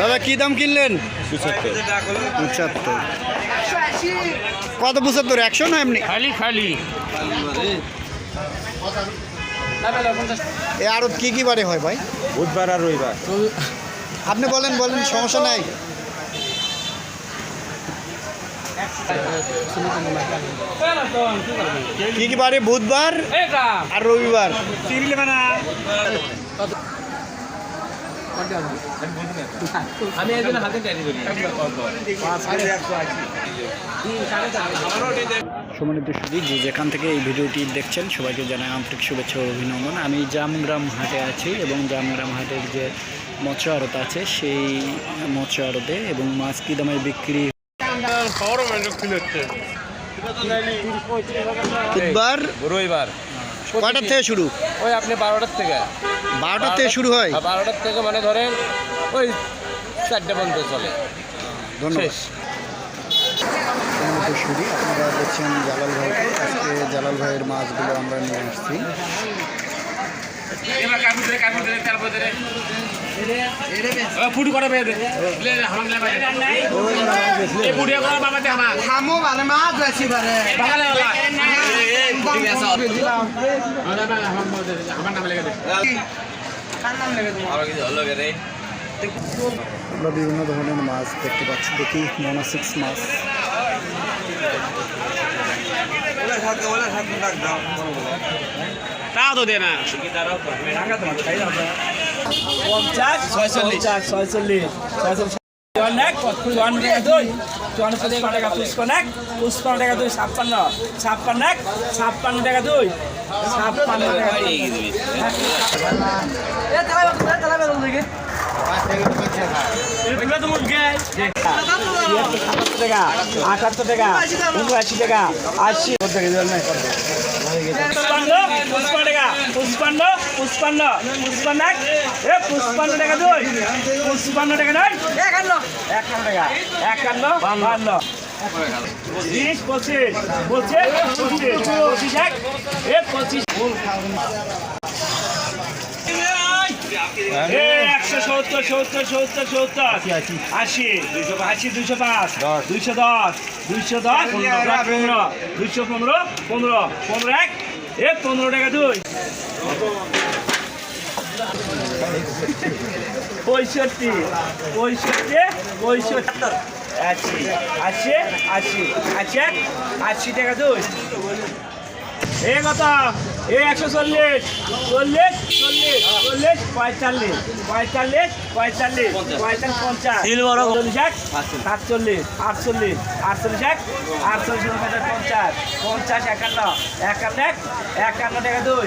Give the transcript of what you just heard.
দাদা কি দাম কিনলেন? পঁচাত্তর। কত পঁচাত্তর? একশো না এমনি? খালি খালি। এ আরও কি কি বারে হয় ভাই? বুধবার আর রবিবার। আপনি বলেন বলেন সমস্যা নাই। কি কি বারে? বুধবার আর রবিবার? আমি একজন হাতে সম্মানিত সুদী যে যেখান থেকে এই ভিডিওটি দেখছেন সবাইকে জানাই আন্তরিক শুভেচ্ছা ও অভিনন্দন। আমি জামগ্রাম হাটে আছি এবং জামগ্রাম হাটের যে মৎস্য আড়ত আছে সেই মৎস্য আড়তে এবং মাছ কী দামে বিক্রি বুধবার? রবিবার। কয়টার থেকে শুরু? ওই আপনি বারোটার থেকে। বারোটার থেকে শুরু হয়? বারোটার থেকে মানে ধরেন ওই চারটে পর্যন্ত চলে। ধন্যবাদ। শেষ। আপনারা দেখছেন জালাল ভাইকে আজকে জালাল ভাইয়ের মাছগুলো আমরা নিয়ে আসছি। ফুটি করে পেয়ে দে ফুটি করে বাবা আমার খামো মাছ বেশি পারে বাগালে বাবা আমার নাম লেগে দে। আমার কিছু হলো রে। আমরা বিভিন্ন ধরনের মাছ দেখতে পাচ্ছি। দেখি মোনাসিক্স মাছ। তা তো দে না। পঞ্চাশ ছয়চল্লিশ। ছয়চল্লিশ চুয়ান্ন চুয়ান্ন টাকা দুই। চুয়ান্ন টাকা পুষ্পান্ন টাকা দুই ছাপ্পান্ন ছাপ্পান্ন এক ছাপ্পান্ন টাকা দুই। ছাপ্পান্ন টাকা টাকা আটাত্তর টাকা উনআশি টাকা আশি। পুষ্পান্ন পুষ্পাণ্ড টাকা পুষ্পাণ্ড পুষ্পাণ্ড এক এ পুষ্পাণ্ড টাকা দুই পুষ্পাণ্ড টাকা নয় একান্ন একান্ন টাকা একান্ন বান্ন পঁচিশ পঁচিশ পঁচিশ পঁচিশ এক পঁচিশ একশো সত্তর সত্তর সত্তর সত্তর। আশি দুইশো আশি দুইশো পাঁচ। দুইশো দশ দুইশো দশ পনেরো দুইশো পনেরো পনেরো পনেরো এক এ পনেরো টাকা দুই। পঁয়ষট্টি পঁয়ষট্টি পঁয়ষট্টি। আশি আশি আশি আশি এক আশি টাকা দুই। এ কত? এ একশো চল্লিশ চল্লিশ চল্লিশ। পঁয়তাল্লিশ পঁয়তাল্লিশ পঁয়তাল্লিশ পঁয়তাল্লিশ পঞ্চাশ। চল্লিশ এক সাতচল্লিশ আটচল্লিশ আটচল্লিশ এক আটচল্লিশ পঞ্চাশ পঞ্চাশ একান্ন একান্ন এক একান্ন টাকা দুই।